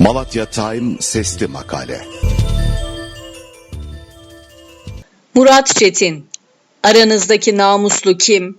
Malatya Time Sesli Makale Murat Çetin Aranızdaki namuslu kim?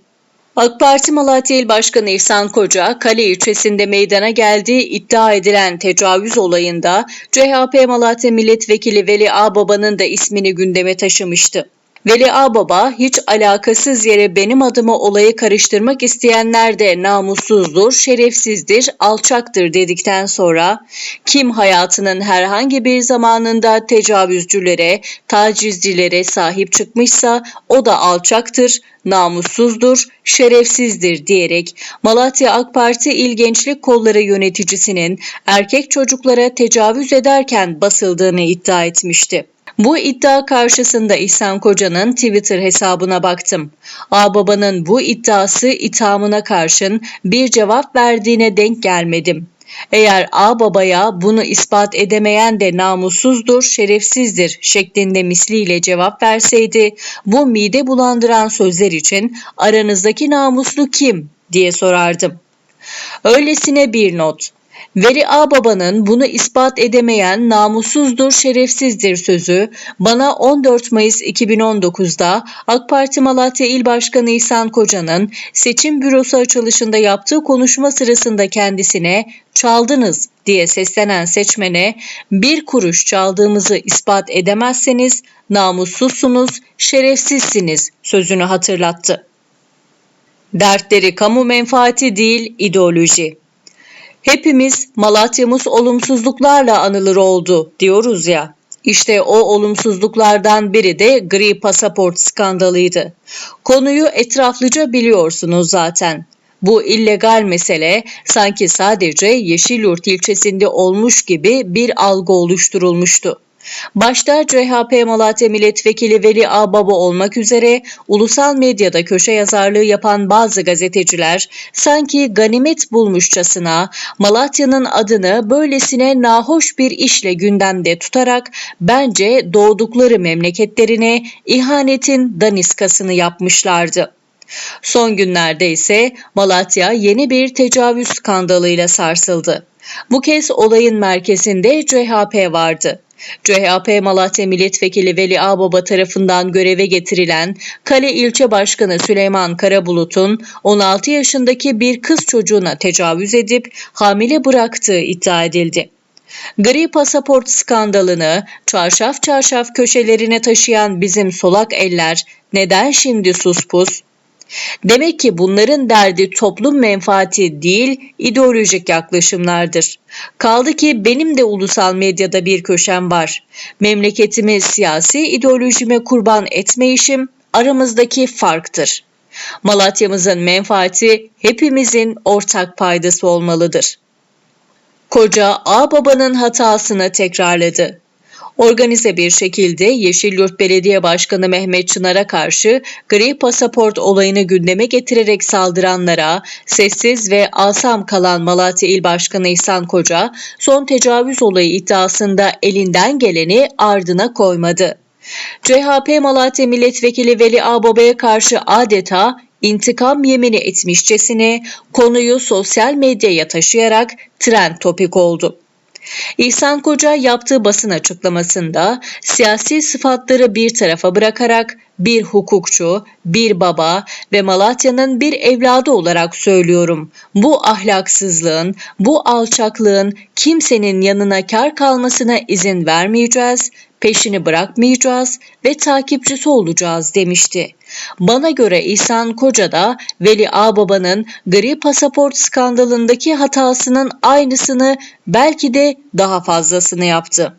AK Parti Malatya İl Başkanı İhsan Koca, Kale ilçesinde meydana geldiği iddia edilen tecavüz olayında CHP Malatya Milletvekili Veli Ağbaba'nın da ismini gündeme taşımıştı. Veli Ağbaba hiç alakasız yere benim adıma olayı karıştırmak isteyenler de namussuzdur, şerefsizdir, alçaktır dedikten sonra kim hayatının herhangi bir zamanında tecavüzcülere, tacizcilere sahip çıkmışsa o da alçaktır, namussuzdur, şerefsizdir diyerek Malatya AK Parti İl Gençlik Kolları yöneticisinin erkek çocuklara tecavüz ederken basıldığını iddia etmişti. Bu iddia karşısında İhsan Koca'nın Twitter hesabına baktım. Ağbaba'nın bu iddiası ithamına karşın bir cevap verdiğine denk gelmedim. Eğer Ağbaba'ya bunu ispat edemeyen de namussuzdur, şerefsizdir şeklinde misliyle cevap verseydi bu mide bulandıran sözler için aranızdaki namuslu kim diye sorardım. Öylesine bir not. Veli Ağbaba'nın bunu ispat edemeyen namussuzdur, şerefsizdir sözü bana 14 Mayıs 2019'da AK Parti Malatya İl Başkanı İhsan Koca'nın seçim bürosu açılışında yaptığı konuşma sırasında kendisine çaldınız diye seslenen seçmene bir kuruş çaldığımızı ispat edemezseniz namussuzsunuz, şerefsizsiniz sözünü hatırlattı. Dertleri kamu menfaati değil ideoloji. Hepimiz Malatya'mız olumsuzluklarla anılır oldu diyoruz ya. İşte o olumsuzluklardan biri de gri pasaport skandalıydı. Konuyu etraflıca biliyorsunuz zaten. Bu illegal mesele sanki sadece Yeşilyurt ilçesinde olmuş gibi bir algı oluşturulmuştu. Başta CHP Malatya Milletvekili Veli Ağbaba olmak üzere ulusal medyada köşe yazarlığı yapan bazı gazeteciler sanki ganimet bulmuşçasına Malatya'nın adını böylesine nahoş bir işle gündemde tutarak bence doğdukları memleketlerine ihanetin daniskasını yapmışlardı. Son günlerde ise Malatya yeni bir tecavüz skandalıyla sarsıldı. Bu kez olayın merkezinde CHP vardı. CHP Malatya Milletvekili Veli Ağbaba tarafından göreve getirilen Kale İlçe Başkanı Süleyman Karabulut'un 16 yaşındaki bir kız çocuğuna tecavüz edip hamile bıraktığı iddia edildi. Gri pasaport skandalını çarşaf çarşaf köşelerine taşıyan bizim solak eller neden şimdi suspus? Demek ki bunların derdi toplum menfaati değil, ideolojik yaklaşımlardır. Kaldı ki benim de ulusal medyada bir köşem var. Memleketimi siyasi ideolojime kurban etmeyişim aramızdaki farktır. Malatya'mızın menfaati hepimizin ortak paydası olmalıdır. Koca ağababanın hatasını tekrarladı organize bir şekilde Yeşilyurt Belediye Başkanı Mehmet Çınar'a karşı gri pasaport olayını gündeme getirerek saldıranlara sessiz ve asam kalan Malatya İl Başkanı İhsan Koca son tecavüz olayı iddiasında elinden geleni ardına koymadı. CHP Malatya Milletvekili Veli Ağbaba'ya karşı adeta intikam yemini etmişçesine konuyu sosyal medyaya taşıyarak trend topik oldu. İhsan Koca yaptığı basın açıklamasında siyasi sıfatları bir tarafa bırakarak bir hukukçu, bir baba ve Malatya'nın bir evladı olarak söylüyorum. Bu ahlaksızlığın, bu alçaklığın kimsenin yanına kar kalmasına izin vermeyeceğiz, peşini bırakmayacağız ve takipçisi olacağız demişti. Bana göre İhsan Koca da Veli Ağbaba'nın gri pasaport skandalındaki hatasının aynısını belki de daha fazlasını yaptı.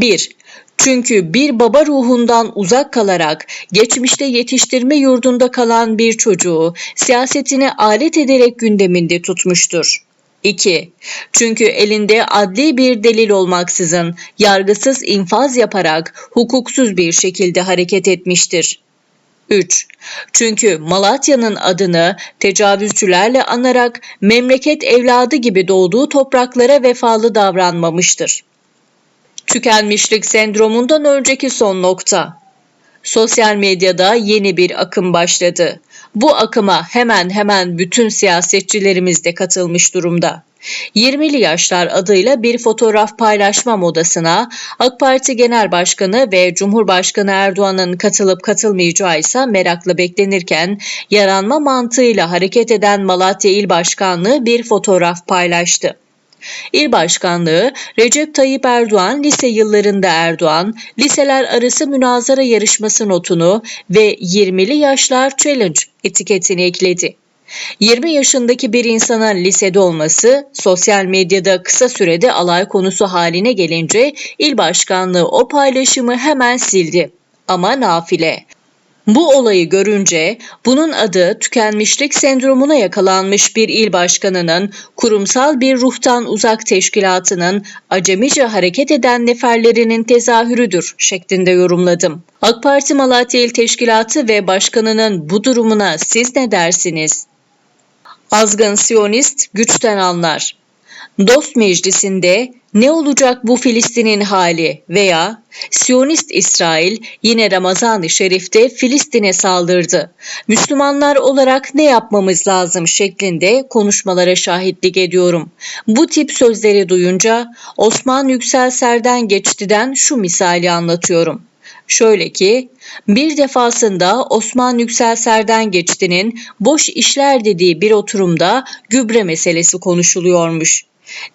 1. Çünkü bir baba ruhundan uzak kalarak geçmişte yetiştirme yurdunda kalan bir çocuğu siyasetine alet ederek gündeminde tutmuştur. 2. Çünkü elinde adli bir delil olmaksızın yargısız infaz yaparak hukuksuz bir şekilde hareket etmiştir. 3. Çünkü Malatya'nın adını tecavüzcülerle anarak memleket evladı gibi doğduğu topraklara vefalı davranmamıştır. Tükenmişlik sendromundan önceki son nokta. Sosyal medyada yeni bir akım başladı. Bu akıma hemen hemen bütün siyasetçilerimiz de katılmış durumda. 20'li yaşlar adıyla bir fotoğraf paylaşma modasına AK Parti Genel Başkanı ve Cumhurbaşkanı Erdoğan'ın katılıp katılmayacağı ise merakla beklenirken yaranma mantığıyla hareket eden Malatya İl Başkanlığı bir fotoğraf paylaştı. İl Başkanlığı Recep Tayyip Erdoğan lise yıllarında Erdoğan liseler arası münazara yarışması notunu ve 20'li yaşlar challenge etiketini ekledi. 20 yaşındaki bir insanın lisede olması sosyal medyada kısa sürede alay konusu haline gelince il başkanlığı o paylaşımı hemen sildi. Ama nafile. Bu olayı görünce bunun adı tükenmişlik sendromuna yakalanmış bir il başkanının kurumsal bir ruhtan uzak teşkilatının acemice hareket eden neferlerinin tezahürüdür şeklinde yorumladım. AK Parti Malatya İl Teşkilatı ve başkanının bu durumuna siz ne dersiniz? Azgın Siyonist güçten anlar. Dost Meclisi'nde ne olacak bu Filistin'in hali veya Siyonist İsrail yine Ramazan-ı Şerif'te Filistin'e saldırdı. Müslümanlar olarak ne yapmamız lazım şeklinde konuşmalara şahitlik ediyorum. Bu tip sözleri duyunca Osman Yüksel Serden Geçti'den şu misali anlatıyorum. Şöyle ki bir defasında Osman Yüksel Serden Geçti'nin boş işler dediği bir oturumda gübre meselesi konuşuluyormuş.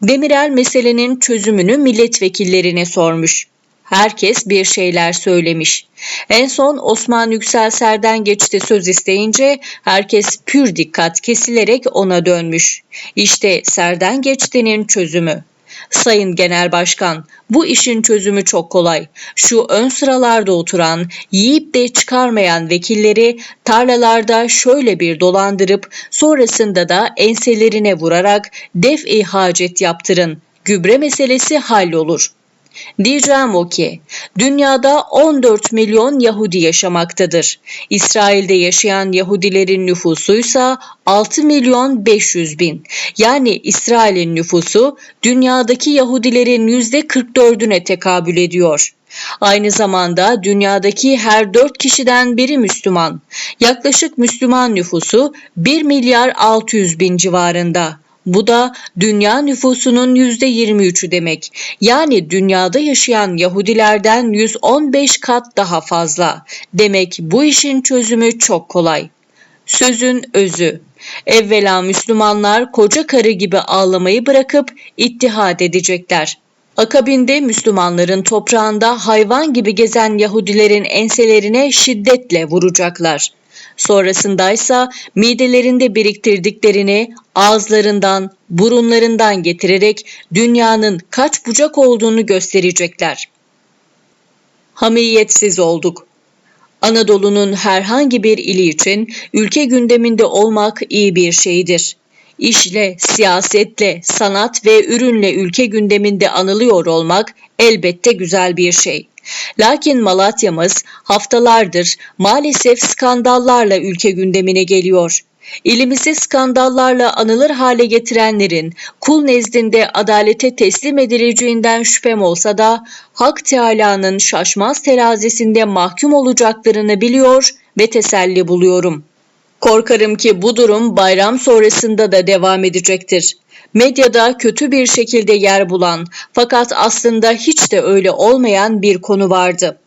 Demirel meselenin çözümünü milletvekillerine sormuş. Herkes bir şeyler söylemiş. En son Osman Yüksel Serden geçti söz isteyince herkes pür dikkat kesilerek ona dönmüş. İşte Serden geçtinin çözümü. Sayın Genel Başkan, bu işin çözümü çok kolay. Şu ön sıralarda oturan, yiyip de çıkarmayan vekilleri tarlalarda şöyle bir dolandırıp sonrasında da enselerine vurarak def-i hacet yaptırın. Gübre meselesi hallolur. Diyeceğim o ki, dünyada 14 milyon Yahudi yaşamaktadır. İsrail'de yaşayan Yahudilerin nüfusuysa 6 milyon 500 bin. Yani İsrail'in nüfusu dünyadaki Yahudilerin %44'üne tekabül ediyor. Aynı zamanda dünyadaki her 4 kişiden biri Müslüman. Yaklaşık Müslüman nüfusu 1 milyar 600 bin civarında. Bu da dünya nüfusunun %23'ü demek. Yani dünyada yaşayan Yahudilerden 115 kat daha fazla. Demek bu işin çözümü çok kolay. Sözün özü. Evvela Müslümanlar koca karı gibi ağlamayı bırakıp ittihad edecekler. Akabinde Müslümanların toprağında hayvan gibi gezen Yahudilerin enselerine şiddetle vuracaklar. Sonrasındaysa midelerinde biriktirdiklerini ağızlarından, burunlarından getirerek dünyanın kaç bucak olduğunu gösterecekler. Hamiyetsiz olduk. Anadolu'nun herhangi bir ili için ülke gündeminde olmak iyi bir şeydir. İşle, siyasetle, sanat ve ürünle ülke gündeminde anılıyor olmak elbette güzel bir şey. Lakin Malatya'mız haftalardır maalesef skandallarla ülke gündemine geliyor. İlimizi skandallarla anılır hale getirenlerin kul nezdinde adalete teslim edileceğinden şüphem olsa da Hak Teala'nın şaşmaz terazisinde mahkum olacaklarını biliyor ve teselli buluyorum. Korkarım ki bu durum bayram sonrasında da devam edecektir medyada kötü bir şekilde yer bulan fakat aslında hiç de öyle olmayan bir konu vardı.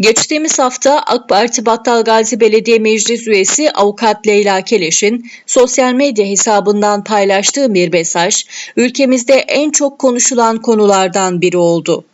Geçtiğimiz hafta AK Parti Battalgazi Belediye Meclis üyesi avukat Leyla Keleş'in sosyal medya hesabından paylaştığı bir mesaj ülkemizde en çok konuşulan konulardan biri oldu.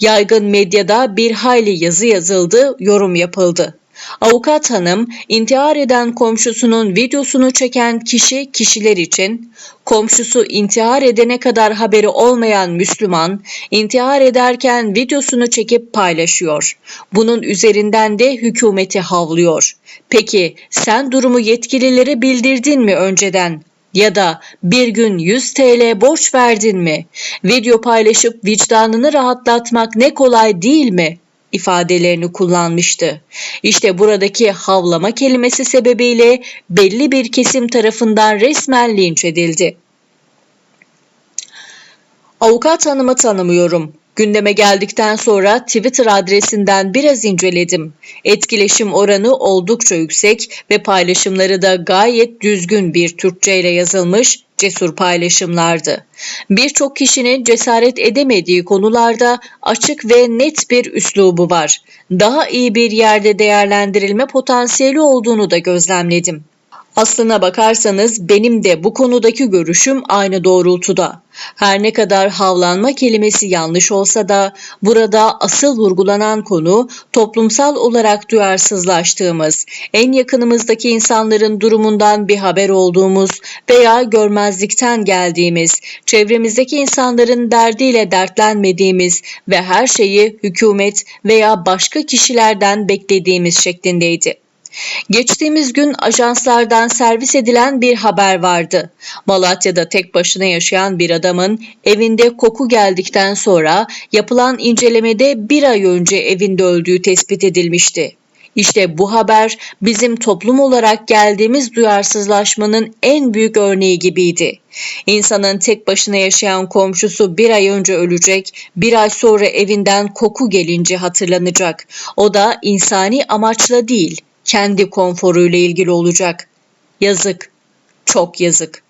Yaygın medyada bir hayli yazı yazıldı, yorum yapıldı. Avukat hanım intihar eden komşusunun videosunu çeken kişi kişiler için komşusu intihar edene kadar haberi olmayan Müslüman intihar ederken videosunu çekip paylaşıyor. Bunun üzerinden de hükümeti havlıyor. Peki sen durumu yetkililere bildirdin mi önceden? ya da bir gün 100 TL borç verdin mi? Video paylaşıp vicdanını rahatlatmak ne kolay değil mi? İfadelerini kullanmıştı. İşte buradaki havlama kelimesi sebebiyle belli bir kesim tarafından resmen linç edildi. Avukat hanımı tanımıyorum. Gündeme geldikten sonra Twitter adresinden biraz inceledim. Etkileşim oranı oldukça yüksek ve paylaşımları da gayet düzgün bir Türkçe ile yazılmış, cesur paylaşımlardı. Birçok kişinin cesaret edemediği konularda açık ve net bir üslubu var. Daha iyi bir yerde değerlendirilme potansiyeli olduğunu da gözlemledim. Aslına bakarsanız benim de bu konudaki görüşüm aynı doğrultuda. Her ne kadar havlanma kelimesi yanlış olsa da burada asıl vurgulanan konu toplumsal olarak duyarsızlaştığımız, en yakınımızdaki insanların durumundan bir haber olduğumuz veya görmezlikten geldiğimiz, çevremizdeki insanların derdiyle dertlenmediğimiz ve her şeyi hükümet veya başka kişilerden beklediğimiz şeklindeydi. Geçtiğimiz gün ajanslardan servis edilen bir haber vardı. Malatya'da tek başına yaşayan bir adamın evinde koku geldikten sonra yapılan incelemede bir ay önce evinde öldüğü tespit edilmişti. İşte bu haber bizim toplum olarak geldiğimiz duyarsızlaşmanın en büyük örneği gibiydi. İnsanın tek başına yaşayan komşusu bir ay önce ölecek, bir ay sonra evinden koku gelince hatırlanacak. O da insani amaçla değil, kendi konforuyla ilgili olacak. Yazık, çok yazık.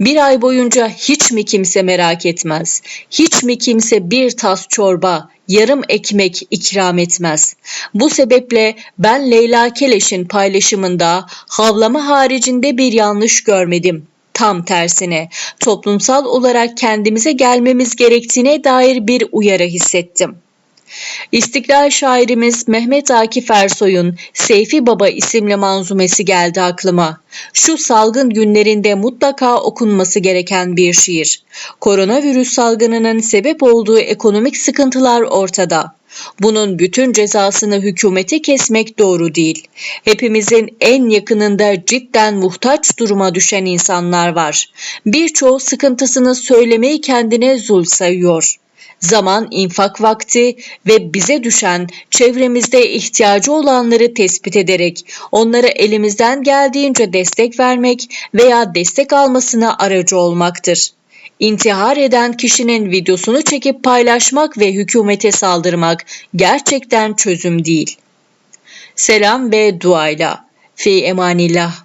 Bir ay boyunca hiç mi kimse merak etmez? Hiç mi kimse bir tas çorba, yarım ekmek ikram etmez? Bu sebeple ben Leyla Keleş'in paylaşımında havlama haricinde bir yanlış görmedim. Tam tersine toplumsal olarak kendimize gelmemiz gerektiğine dair bir uyarı hissettim. İstiklal şairimiz Mehmet Akif Ersoy'un Seyfi Baba isimli manzumesi geldi aklıma. Şu salgın günlerinde mutlaka okunması gereken bir şiir. Koronavirüs salgınının sebep olduğu ekonomik sıkıntılar ortada. Bunun bütün cezasını hükümete kesmek doğru değil. Hepimizin en yakınında cidden muhtaç duruma düşen insanlar var. Birçoğu sıkıntısını söylemeyi kendine zul sayıyor zaman infak vakti ve bize düşen çevremizde ihtiyacı olanları tespit ederek onlara elimizden geldiğince destek vermek veya destek almasına aracı olmaktır. İntihar eden kişinin videosunu çekip paylaşmak ve hükümete saldırmak gerçekten çözüm değil. Selam ve duayla. Fi emanillah.